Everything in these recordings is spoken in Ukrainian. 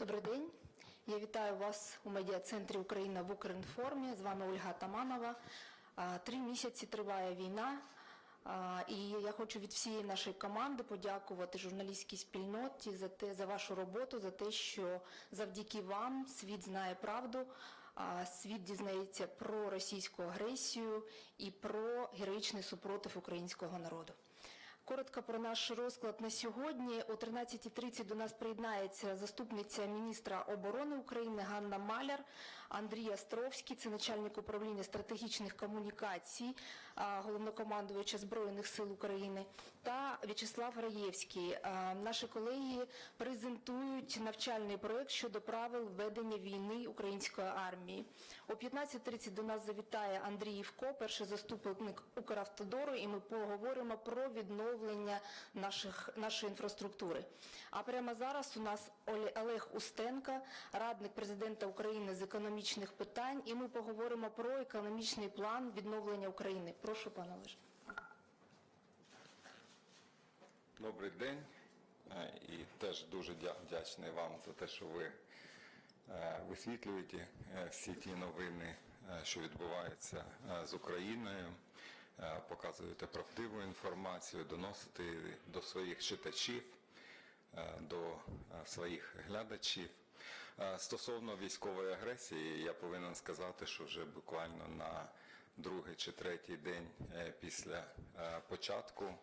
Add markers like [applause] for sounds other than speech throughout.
Добрий день. Я вітаю вас у медіа-центрі Україна в Укрінформі. З вами Ольга Таманова. Три місяці триває війна. І я хочу від всієї нашої команди подякувати журналістській спільноті за те, за вашу роботу, за те, що завдяки вам світ знає правду, світ дізнається про російську агресію і про героїчний супротив українського народу. Коротко про наш розклад на сьогодні. О 13.30 до нас приєднається заступниця міністра оборони України Ганна Маляр, Андрій Островський, це начальник управління стратегічних комунікацій а, головнокомандувача Збройних сил України, та В'ячеслав Раєвський. Наші колеги презентують навчальний проект щодо правил ведення війни української армії. О 15.30 до нас завітає Андрій Івко, перший заступник Укравтодору, і ми поговоримо про відновлення наших, нашої інфраструктури. А прямо зараз у нас Оле- Олег Устенко, радник президента України з економічних питань, і ми поговоримо про економічний план відновлення України. Прошу, пане Олеже. Добрий день Е, і теж дуже вдячний вам за те, що ви е, висвітлюєте е, всі ті новини, що відбуваються з Україною, показуєте правдиву інформацію, доносите до своїх читачів, до своїх глядачів. Е, Стосовно військової агресії, я повинен сказати, що вже буквально на другий чи третій день е, після е, початку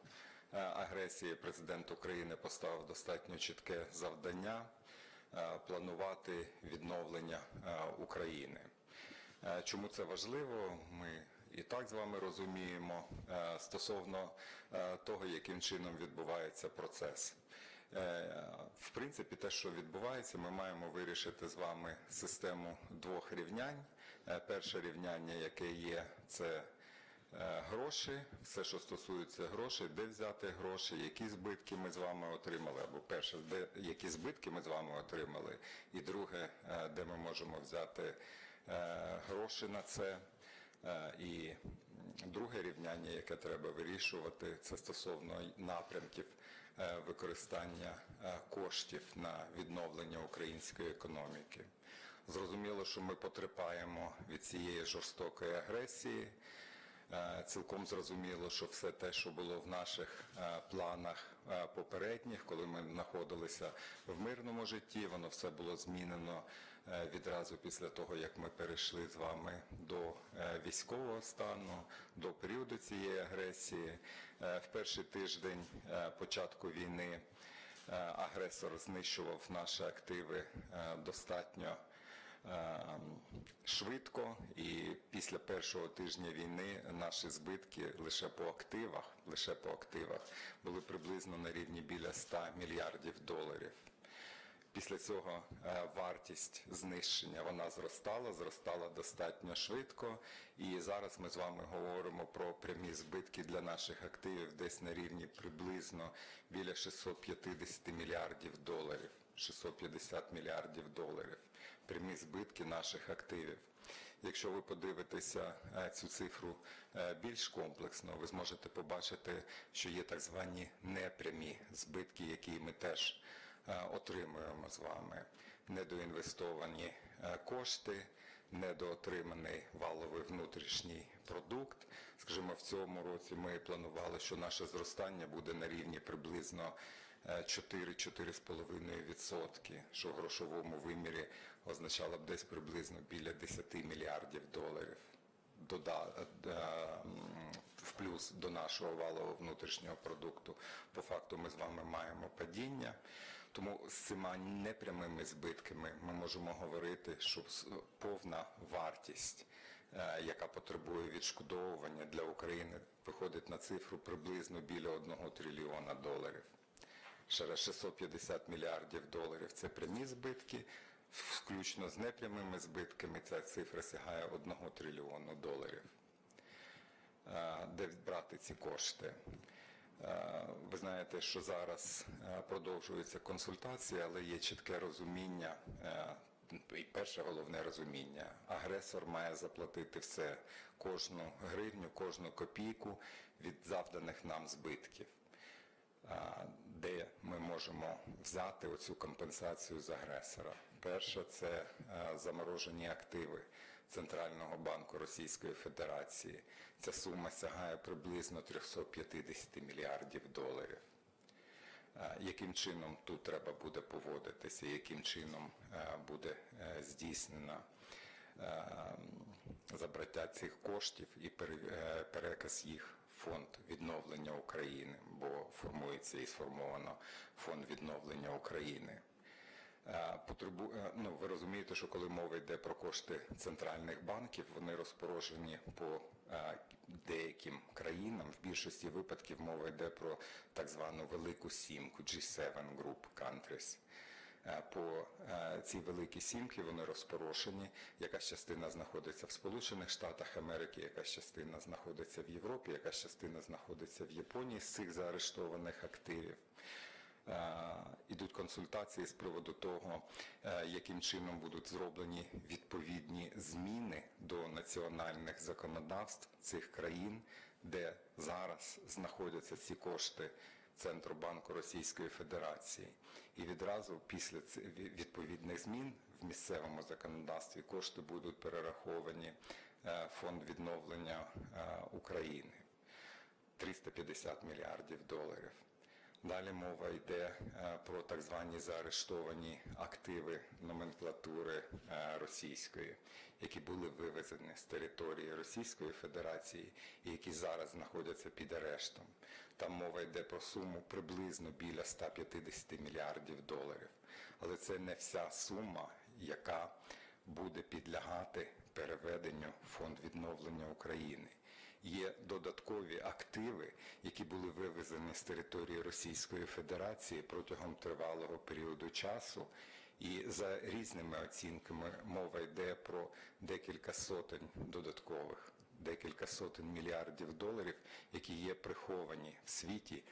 агресії президент України поставив достатньо чітке завдання планувати відновлення України. Чому це важливо? Ми і так з вами розуміємо стосовно того, яким чином відбувається процес. Е, В принципі, те, що відбувається, ми маємо вирішити з вами систему двох рівнянь. Е, Перше рівняння, яке є, це е, гроші, все, що стосується грошей, де взяти гроші, які збитки ми з вами отримали, або перше, де які збитки ми з вами отримали, і друге, де ми можемо взяти гроші на це. І друге рівняння, яке треба вирішувати, це стосовно напрямків використання е, коштів на відновлення української економіки. Зрозуміло, що ми потерпаємо від цієї жорстокої агресії. Е, Цілком зрозуміло, що все те, що було в наших е, планах е, попередніх, коли ми знаходилися в мирному житті, воно все було змінено е, відразу після того, як ми перейшли з вами до е, військового стану, до періоду цієї агресії. Е, В перший тиждень е, початку війни е, агресор знищував наші активи е, достатньо е, швидко, і після першого тижня війни наші збитки лише по активах, лише по активах були приблизно на рівні біля 100 мільярдів доларів. Після цього е, вартість знищення вона зростала, зростала достатньо швидко. І зараз ми з вами говоримо про прямі збитки для наших активів десь на рівні приблизно біля 650 мільярдів доларів. 650 мільярдів доларів. Прямі збитки наших активів. Якщо ви подивитеся е, цю цифру е, більш комплексно, ви зможете побачити, що є так звані непрямі збитки, які ми теж отримуємо з вами. Недоінвестовані е, кошти, недоотриманий валовий внутрішній продукт. Скажімо, в цьому році ми планували, що наше зростання буде на рівні приблизно е, 4-4,5%, що в грошовому вимірі означало б десь приблизно біля 10 мільярдів доларів е, в плюс до нашого валового внутрішнього продукту. По факту ми з вами маємо падіння. Тому з цими непрямими збитками ми можемо говорити, що повна вартість, е, яка потребує відшкодовування для України, виходить на цифру приблизно біля 1 трильйона доларів. Ще раз 650 мільярдів доларів це прямі збитки, включно з непрямими збитками ця цифра сягає 1 трильйону доларів. Е, Де брати ці кошти? Е, Ви знаєте, що зараз е, продовжуються консультації, але є чітке розуміння. е, І перше головне розуміння. Агресор має заплатити все, кожну гривню, кожну копійку від завданих нам збитків де ми можемо взяти оцю компенсацію з агресора. Перша це заморожені активи Центрального банку Російської Федерації. Ця сума сягає приблизно 350 мільярдів доларів. Е, Яким чином тут треба буде поводитися, яким чином е, буде е, здійснено забраття цих коштів і переказ їх в фонд відновлення України, бо формується і сформовано фонд відновлення України. Е, Потребу... е, Ну, ви розумієте, що коли мова йде про кошти центральних банків, вони розпорожені по е, деяким країнам. В більшості випадків мова йде про так звану велику сімку G7 Group Countries. По цій великій сімки вони розпорошені. Якась частина знаходиться в Сполучених Штатах Америки, якась частина знаходиться в Європі, якась частина знаходиться в Японії з цих заарештованих активів. Е, Ідуть консультації з приводу того, е, яким чином будуть зроблені відповідні зміни до національних законодавств цих країн, де зараз знаходяться ці кошти Центробанку Російської Федерації. І відразу після відповідних змін в місцевому законодавстві кошти будуть перераховані е, фонд відновлення України. 350 мільярдів доларів. Далі мова йде е, про так звані заарештовані активи номенклатури е, російської, які були вивезені з території Російської Федерації і які зараз знаходяться під арештом. Там мова йде про суму приблизно біля 150 мільярдів доларів. Але це не вся сума, яка буде підлягати переведенню в фонд відновлення України. Є додаткові активи, які були вивезені з території Російської Федерації протягом тривалого періоду часу. І за різними оцінками мова йде про декілька сотень додаткових, декілька сотень мільярдів доларів, які є приховані в світі,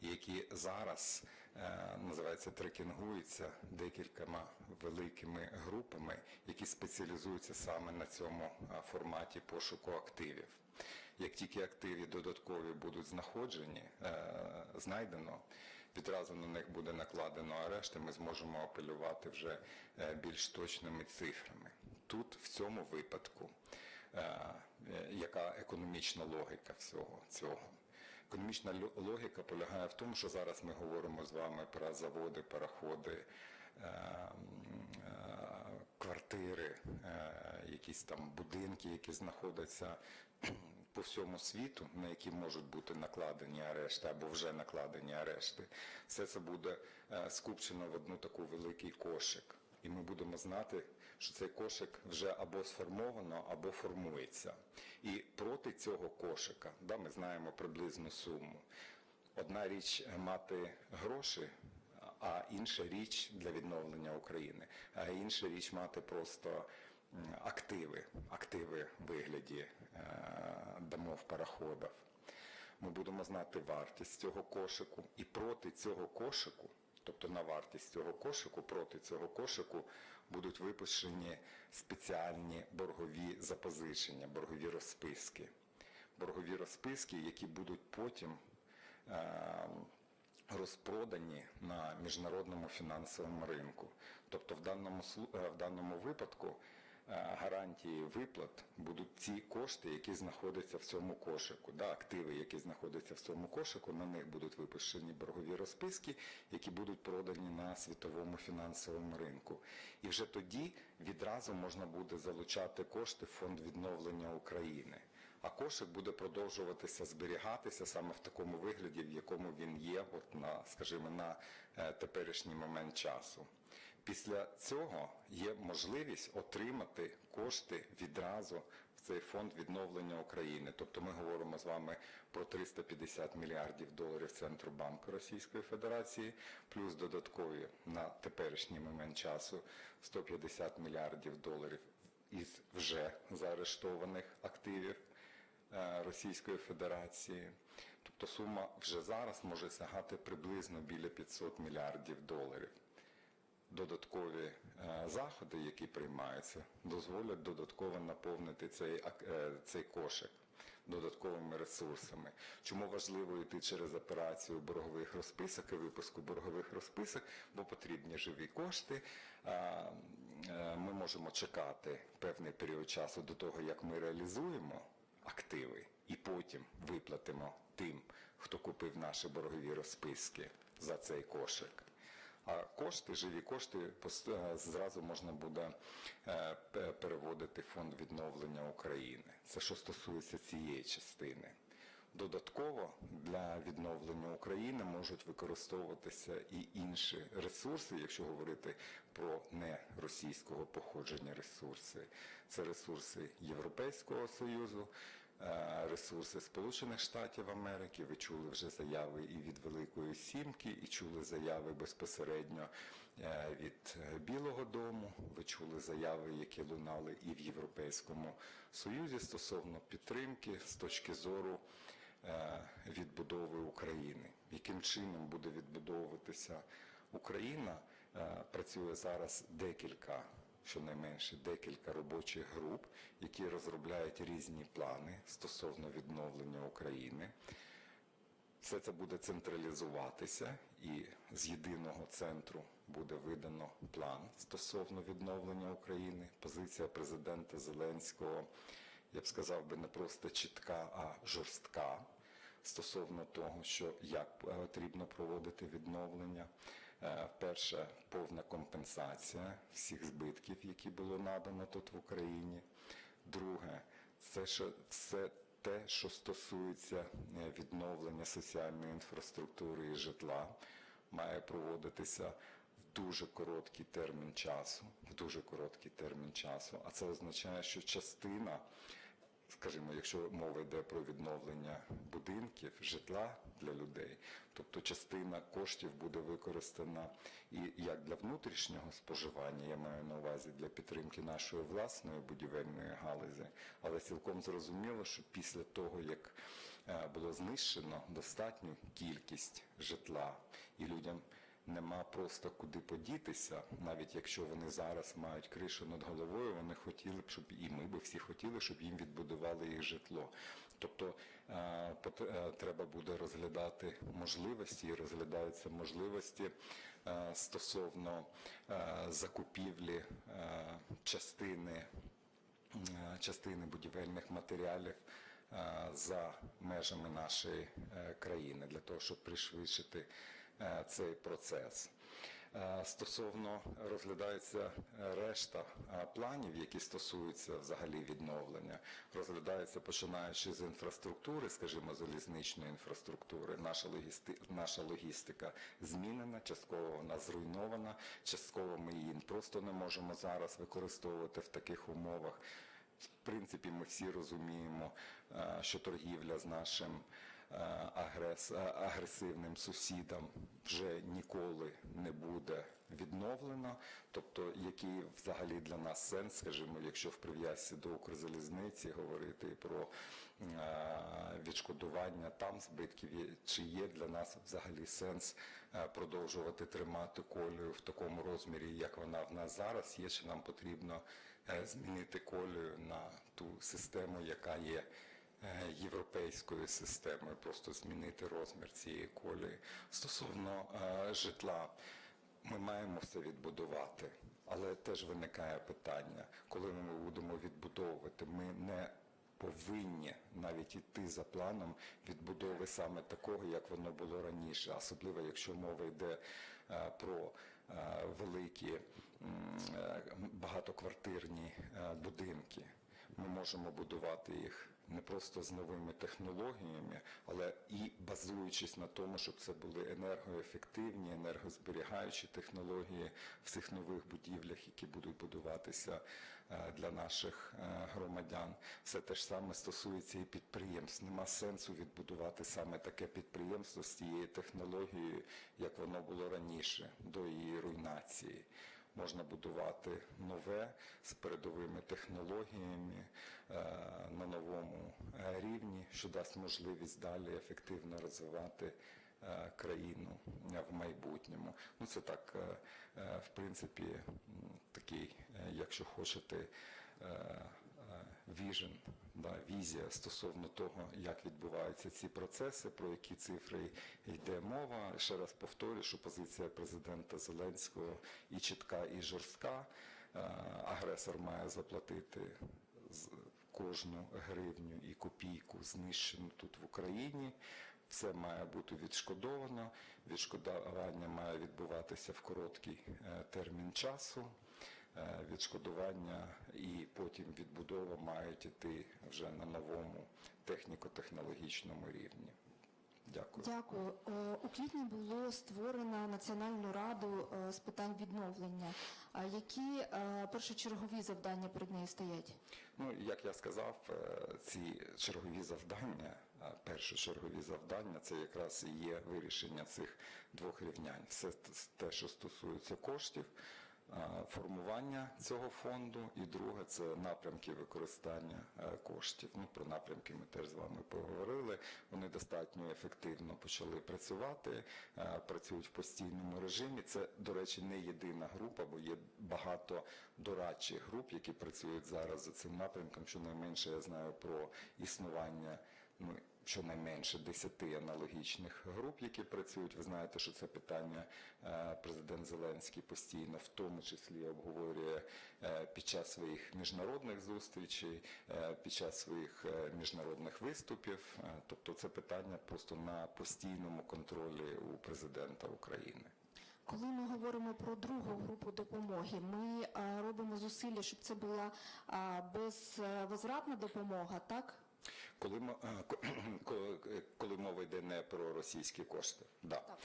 які зараз е, називається трекінгуються декількома великими групами, які спеціалізуються саме на цьому е, форматі пошуку активів. Як тільки активи додаткові будуть знаходжені, е, знайдено, відразу на них буде накладено арешт, і ми зможемо апелювати вже е, більш точними цифрами. Тут в цьому випадку, е, яка економічна логіка всього цього? Економічна логіка полягає в тому, що зараз ми говоримо з вами про заводи, пароходи, квартири, якісь там будинки, які знаходяться по всьому світу, на які можуть бути накладені арешти або вже накладені арешти. Все це буде е, скупчено в одну таку великий кошик. І ми будемо знати, що цей кошик вже або сформовано, або формується. І проти цього кошика, да, ми знаємо приблизну суму. Одна річ мати гроші, а інша річ для відновлення України, а інша річ мати просто активи, активи в вигляді е, домов пароходів. Ми будемо знати вартість цього кошику, і проти цього кошику, тобто на вартість цього кошику, проти цього кошику будуть випущені спеціальні боргові запозичення, боргові розписки. Боргові розписки, які будуть потім е, розпродані на міжнародному фінансовому ринку. Тобто в даному, е, в даному випадку гарантії виплат будуть ті кошти, які знаходяться в цьому кошику. Да, активи, які знаходяться в цьому кошику, на них будуть випущені боргові розписки, які будуть продані на світовому фінансовому ринку. І вже тоді відразу можна буде залучати кошти в фонд відновлення України. А кошик буде продовжуватися зберігатися саме в такому вигляді, в якому він є, от на, скажімо, на е, теперішній момент часу. Після цього є можливість отримати кошти відразу в цей фонд відновлення України. Тобто ми говоримо з вами про 350 мільярдів доларів Центробанку Російської Федерації, плюс додаткові на теперішній момент часу 150 мільярдів доларів із вже заарештованих активів е, Російської Федерації. Тобто сума вже зараз може сягати приблизно біля 500 мільярдів доларів. Додаткові е, заходи, які приймаються, дозволять додатково наповнити цей, е, цей кошик. додатковими ресурсами. Чому важливо йти через операцію боргових розписок і випуску боргових розписок, бо потрібні живі кошти. Е, Ми можемо чекати певний період часу до того, як ми реалізуємо активи, і потім виплатимо тим, хто купив наші боргові розписки за цей кошик. А кошти, живі кошти е, зразу можна буде е, переводити фонд відновлення України. Це що стосується цієї частини. Додатково для відновлення України можуть використовуватися і інші ресурси, якщо говорити про не російського походження ресурси. Це ресурси Європейського Союзу, ресурси Сполучених Штатів Америки. Ви чули вже заяви і від Великої Сімки, і чули заяви безпосередньо е, від е, Білого Дому. Ви чули заяви, які лунали і в Європейському Союзі стосовно підтримки з точки зору е, відбудови України. Яким чином буде відбудовуватися Україна? Е, Працює зараз декілька, щонайменше декілька робочих груп, які розробляють різні плани стосовно відновлення України. Все це буде централізуватися, і з єдиного центру буде видано план стосовно відновлення України. Позиція президента Зеленського, я б сказав би, не просто чітка, а жорстка стосовно того, що як потрібно проводити відновлення. Е, Перше, повна компенсація всіх збитків, які було надано тут в Україні. Друге, це що все те, що стосується е, відновлення соціальної інфраструктури і житла, має проводитися в дуже короткий термін часу. В дуже короткий термін часу. А це означає, що частина скажімо, якщо мова йде про відновлення будинків, житла для людей, тобто частина коштів буде використана і як для внутрішнього споживання, я маю на увазі для підтримки нашої власної будівельної галузі, але цілком зрозуміло, що після того, як е, було знищено достатню кількість житла і людям нема просто куди подітися, навіть якщо вони зараз мають кришу над головою, вони хотіли б, щоб і ми би всі хотіли, щоб їм відбудували їх житло. Тобто е, е, треба буде розглядати можливості і розглядаються можливості е, стосовно закупівлі частини частини будівельних матеріалів за межами нашої країни для того, щоб пришвидшити цей процес. Е, Стосовно розглядається е, решта е, планів, які стосуються взагалі відновлення, розглядається починаючи з інфраструктури, скажімо, залізничної інфраструктури. Наша логісти... наша логістика змінена, частково вона зруйнована, частково ми її просто не можемо зараз використовувати в таких умовах. В принципі, ми всі розуміємо, що торгівля з нашим агрес- е, агресивним сусідом вже ніколи не буде відновлено. Тобто, який взагалі для нас сенс, скажімо, якщо в прив'язці до Укрзалізниці говорити про е, відшкодування там збитків, чи є для нас взагалі сенс е, продовжувати тримати колію в такому розмірі, як вона в нас зараз є, чи нам потрібно е, змінити колію на ту систему, яка є е, європейською системою, просто змінити розмір цієї колії. Стосовно е, житла, ми маємо все відбудувати, але теж виникає питання, коли ми будемо відбудовувати, ми не повинні навіть іти за планом відбудови саме такого, як воно було раніше, особливо якщо мова йде е, про великі багатоквартирні будинки. Ми можемо будувати їх не просто з новими технологіями, але і базуючись на тому, щоб це були енергоефективні, енергозберігаючі технології в цих нових будівлях, які будуть будуватися е, для наших е, громадян. Все те ж саме стосується і підприємств. Нема сенсу відбудувати саме таке підприємство з тією технологією, як воно було раніше, до її руйнації можна будувати нове з передовими технологіями е, на новому е, рівні, що дасть можливість далі ефективно розвивати е, країну в майбутньому. Ну це так, в принципі, такий, якщо хочете, vision да, візія стосовно того, як відбуваються ці процеси, про які цифри йде мова. Ще раз повторюю, що позиція президента Зеленського і чітка, і жорстка. Е, Агресор має заплатити кожну гривню і копійку знищену тут в Україні. Все має бути відшкодовано. Відшкодування має відбуватися в короткий е, термін часу. Е, Відшкодування і потім відбудова мають іти вже на новому техніко-технологічному рівні. Дякую. Дякую. Е, У квітні було створено Національну раду е, з питань відновлення. А Які першочергові завдання перед нею стоять? Ну, як я сказав, ці чергові завдання, першочергові завдання, це якраз і є вирішення цих двох рівнянь. Все те, що стосується коштів, формування цього фонду, і друге це напрямки використання е, коштів. Ну, про напрямки ми теж з вами поговорили. Вони достатньо ефективно почали працювати, е, працюють в постійному режимі. Це, до речі, не єдина група, бо є багато дорадчих груп, які працюють зараз за цим напрямком. Щонайменше я знаю про існування. Ну, щонайменше 10 аналогічних груп, які працюють. Ви знаєте, що це питання е, президент Зеленський постійно, в тому числі обговорює е, під час своїх міжнародних зустрічей, е, під час своїх міжнародних виступів. Тобто це питання просто на постійному контролі у президента України. Коли ми говоримо про другу групу допомоги, ми робимо зусилля, щоб це була безвозвратна допомога, так? Коли, [clears throat] е, ко- ко- коли мова йде не про російські кошти, да. Так.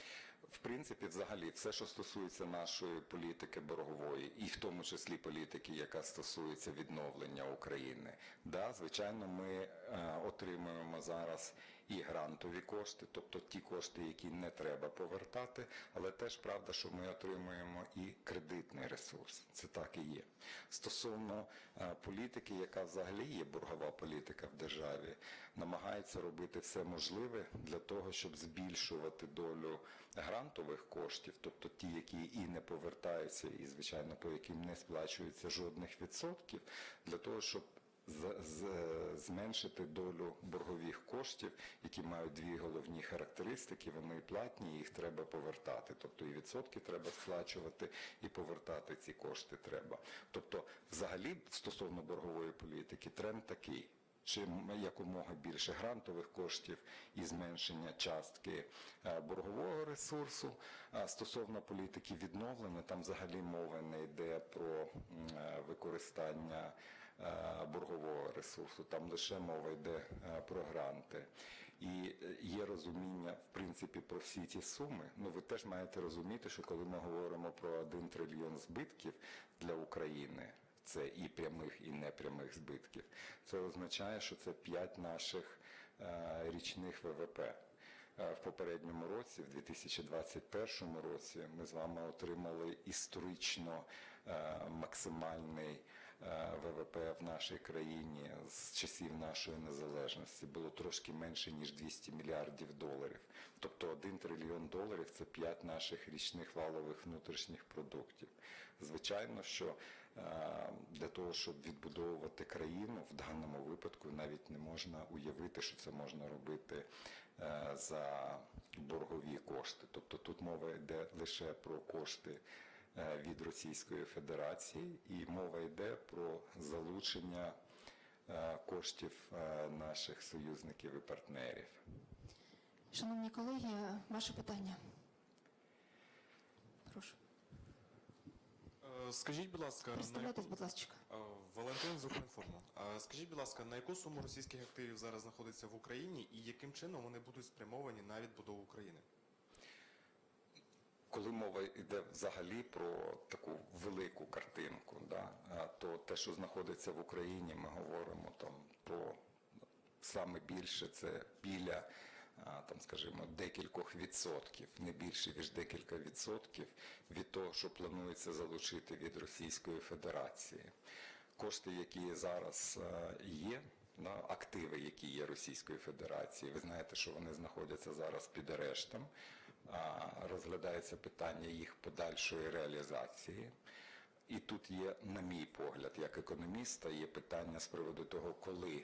В принципі, взагалі, все, що стосується нашої політики боргової, і в тому числі політики, яка стосується відновлення України, да, звичайно, ми е, отримуємо зараз і грантові кошти, тобто ті кошти, які не треба повертати, але теж правда, що ми отримуємо і кредитний ресурс. Це так і є. Стосовно е, політики, яка взагалі є боргова політика в державі, намагається робити все можливе для того, щоб збільшувати долю грантових коштів, тобто ті, які і не повертаються, і звичайно по яким не сплачується жодних відсотків, для того, щоб зменшити долю боргових коштів, які мають дві головні характеристики. Вони платні, їх треба повертати. Тобто і відсотки треба сплачувати, і повертати ці кошти треба. Тобто, взагалі, стосовно боргової політики, тренд такий. Чим якомога більше грантових коштів і зменшення частки е, боргового ресурсу стосовно політики відновлення, там взагалі мова не йде про е, використання боргового ресурсу, там лише мова йде е, про гранти. І е, є розуміння, в принципі, про всі ці суми. Ну, ви теж маєте розуміти, що коли ми говоримо про 1 трильйон збитків для України, це і прямих, і непрямих збитків. Це означає, що це 5 наших е, річних ВВП. Е, В попередньому році, в 2021 році, ми з вами отримали історично е, максимальний е, ВВП в нашій країні з часів нашої незалежності. Було трошки менше, ніж 200 мільярдів доларів. Тобто 1 трильйон доларів це 5 наших річних валових внутрішніх продуктів. Звичайно, що е, для того, щоб відбудовувати країну, в даному випадку навіть не можна уявити, що це можна робити е, за боргові кошти. Тобто тут мова йде лише про кошти е, від Російської Федерації і мова йде про залучення е, коштів е, наших союзників і партнерів. Шановні колеги, ваше питання. Прошу. Е, Скажіть, будь ласка, на Представляйтесь, яку... будь ласка. Е, Валентин з Укрінформу. Е, Скажіть, будь ласка, на яку суму російських активів зараз знаходиться в Україні і яким чином вони будуть спрямовані на відбудову України? Коли мова йде взагалі про таку велику картинку, да, то те, що знаходиться в Україні, ми говоримо там про саме більше це біля там, скажімо, декількох відсотків, не більше ніж декілька відсотків від того, що планується залучити від Російської Федерації. Кошти, які зараз є, активи, які є Російської Федерації, ви знаєте, що вони знаходяться зараз під арештом. Розглядається питання їх подальшої реалізації. І тут є, на мій погляд, як економіста, є питання з приводу того, коли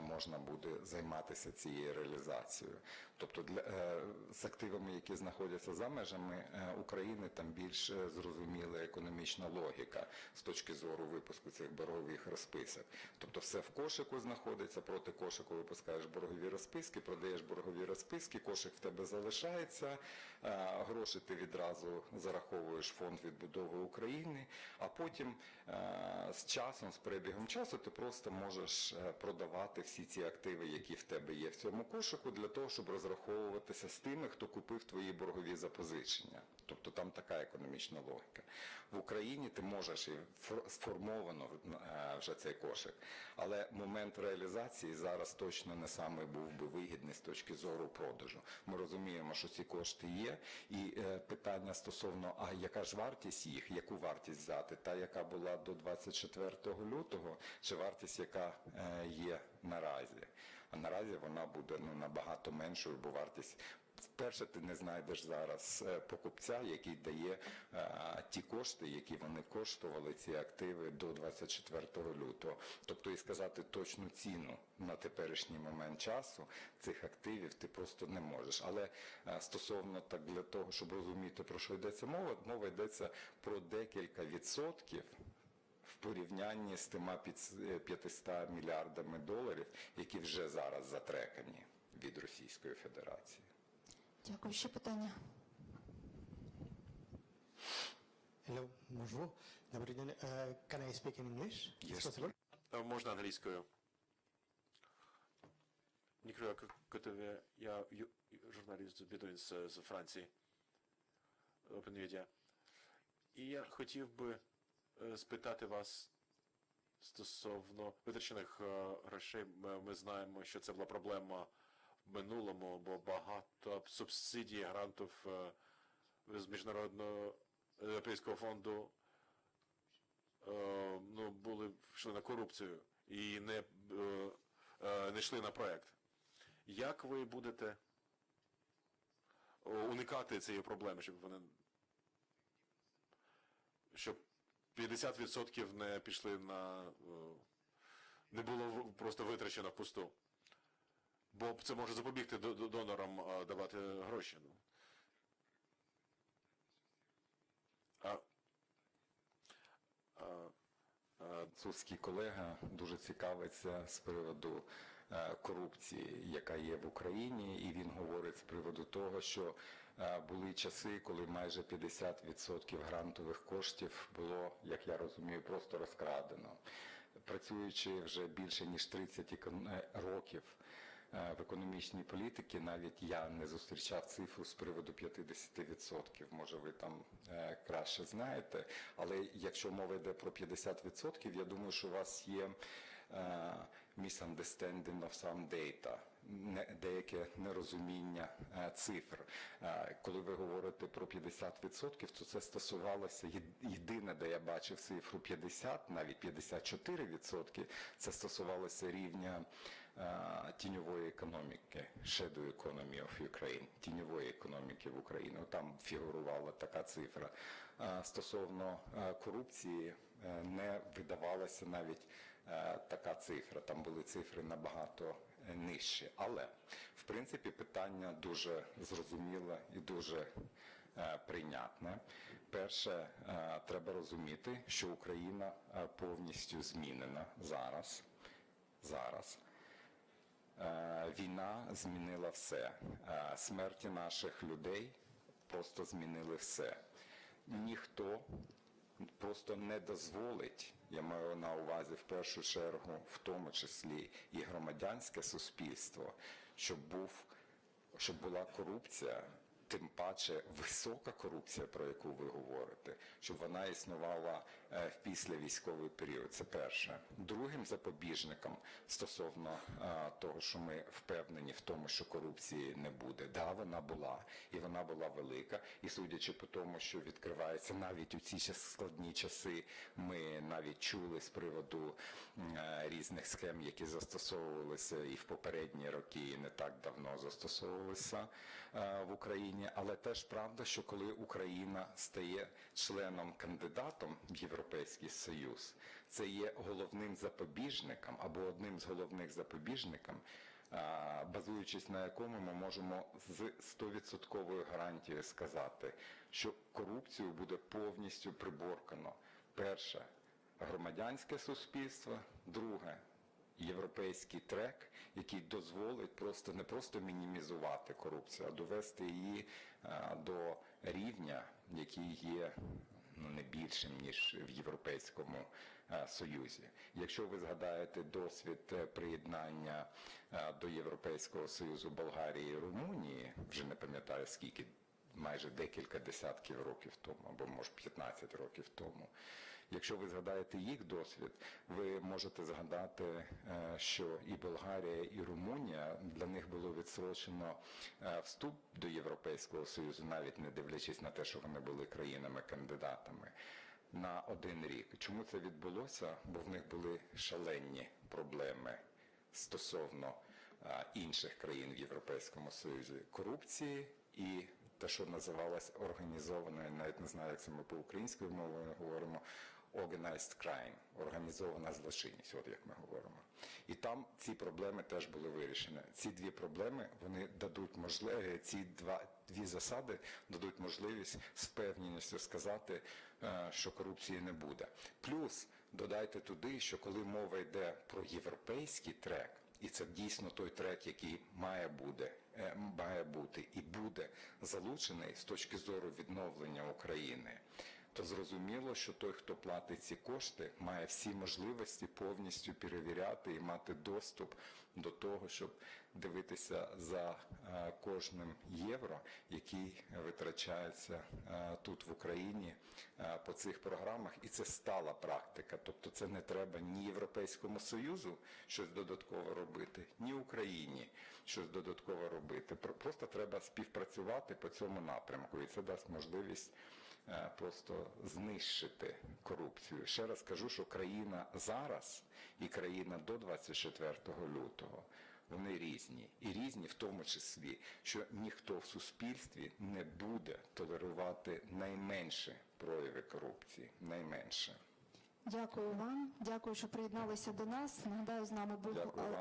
можна буде займатися цією реалізацією. Тобто для е, з активами, які знаходяться за межами е, України, там більш е, зрозуміла економічна логіка з точки зору випуску цих боргових розписок. Тобто все в кошику знаходиться, проти кошику випускаєш боргові розписки, продаєш боргові розписки, кошик в тебе залишається, е, гроші ти відразу зараховуєш фонд відбудови України, а потім е, з часом, з перебігом часу, ти просто можеш е, продавати всі ці активи, які в тебе є в цьому кошику, для того, щоб розраховуватися з тими, хто купив твої боргові запозичення. Тобто там така економічна логіка. В Україні ти можеш і фор- сформовано е, вже цей кошик, але момент реалізації зараз точно не саме був би вигідний з точки зору продажу. Ми розуміємо, що ці кошти є, і е, питання стосовно а яка ж вартість їх, яку вартість взяти, та яка була до 24 лютого, чи вартість, яка е, є наразі. А наразі вона буде ну набагато меншою, бо вартість. Вперше ти не знайдеш зараз е, покупця, який дає е, ті кошти, які вони коштували, ці активи до 24 лютого. Тобто і сказати точну ціну на теперішній момент часу цих активів ти просто не можеш. Але е, стосовно так для того, щоб розуміти про що йдеться мова, мова йдеться про декілька відсотків порівнянні з тима під- е, 500 мільярдами доларів, які вже зараз затрекані від Російської Федерації. Дякую. Ще питання. Hello, bonjour. Добрий день. Uh, can I speak in English? Yes. Possible? Е, Можна англійською. Ніколя Котове, я ю- журналіст з Бідуін з, Франції, Open Media. І я хотів би е, спитати вас стосовно витрачених е, грошей. Ми, ми знаємо, що це була проблема в минулому, бо багато субсидій, грантів е, з Міжнародного Європейського фонду е, ну, були йшли на корупцію і не, е, е, не йшли на проект. Як ви будете уникати цієї проблеми, щоб вони щоб 50% не пішли на е, не було просто витрачено впусту? Бо це може запобігти до- до- донорам е, давати гроші. Ну. А, а, Французький колега дуже цікавиться з приводу корупції, яка є в Україні, і він говорить з приводу того, що е, були часи, коли майже 50% грантових коштів було, як я розумію, просто розкрадено. Працюючи вже більше ніж 30 екон- е, років е, в економічній політиці, навіть я не зустрічав цифру з приводу 50%. Може, ви там е, краще знаєте. Але якщо мова йде про 50%, я думаю, що у вас є е, misunderstanding of some data, деяке нерозуміння е, цифр. Е, Коли ви говорите про 50%, то це стосувалося єдине, де я бачив цифру 50, навіть 54%, це стосувалося рівня е, тіньової економіки, shadow economy of Ukraine, тіньової економіки в Україні. Там фігурувала така цифра. Е, Стосовно е, корупції е, не видавалася навіть така цифра. Там були цифри набагато нижчі. Але в принципі питання дуже зрозуміле і дуже прийнятне. Перше, треба розуміти, що Україна повністю змінена зараз. Зараз. Війна змінила все. Смерті наших людей просто змінили все. Ніхто просто не дозволить, я маю на увазі в першу чергу, в тому числі і громадянське суспільство, щоб був щоб була корупція, тим паче висока корупція, про яку ви говорите, щоб вона існувала в післявійськовий період. Це перше. Другим запобіжником стосовно е, того, що ми впевнені в тому, що корупції не буде. Да, вона була, і вона була велика. І судячи по тому, що відкривається навіть у ці складні часи, ми навіть чули з приводу е, різних схем, які застосовувалися і в попередні роки, і не так давно застосовувалися. е, в Україні, але теж правда, що коли Україна стає членом кандидатом в Європейський Союз, це є головним запобіжником або одним з головних запобіжників, базуючись на якому ми можемо з 100% гарантією сказати, що корупцію буде повністю приборкано. Перше громадянське суспільство, друге європейський трек, який дозволить просто не просто мінімізувати корупцію, а довести її до рівня, який є ну, не більшим ніж в Європейському е, Союзі. Якщо ви згадаєте досвід е, приєднання е, до Європейського Союзу Болгарії і Румунії, вже не пам'ятаю скільки, майже декілька десятків років тому, або може 15 років тому. Якщо ви згадаєте їх досвід, ви можете згадати, е, що і Болгарія, і Румунія для них було відсрочено е, вступ до Європейського Союзу, навіть не дивлячись на те, що вони були країнами-кандидатами на один рік. Чому це відбулося? Бо в них були шалені проблеми стосовно е, інших країн в Європейському Союзі корупції і те, що називалось організованою, навіть не знаю, як це ми по українською мовою говоримо. Organized crime, організована злочинність, от як ми говоримо. І там ці проблеми теж були вирішені. Ці дві проблеми вони дадуть можливість, ці два дві засади дадуть можливість з впевненістю сказати, е, що корупції не буде. Плюс додайте туди, що коли мова йде про європейський трек, і це дійсно той трек, який має буде, е, має бути і буде залучений з точки зору відновлення України. То зрозуміло, що той, хто платить ці кошти, має всі можливості повністю перевіряти і мати доступ до того, щоб дивитися за е, кожним євро, який витрачається е, тут в Україні е, по цих програмах, і це стала практика. Тобто, це не треба ні Європейському Союзу щось додатково робити, ні Україні щось додатково робити. Про- Просто треба співпрацювати по цьому напрямку, і це дасть можливість просто знищити корупцію. Ще раз кажу, що країна зараз і країна до 24 лютого. Вони різні. І різні в тому числі, що ніхто в суспільстві не буде толерувати найменше прояви корупції. Найменше. Дякую вам. Дякую, що приєдналися до нас. Нагадаю, з нами був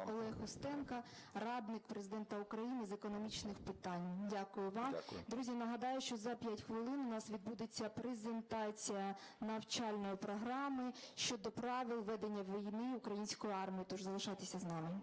Олег Устенка, радник президента України з економічних питань. Дякую вам. Дякую. Друзі, нагадаю, що за 5 хвилин у нас відбудеться презентація навчальної програми щодо правил ведення війни української армії. Тож залишайтеся з нами.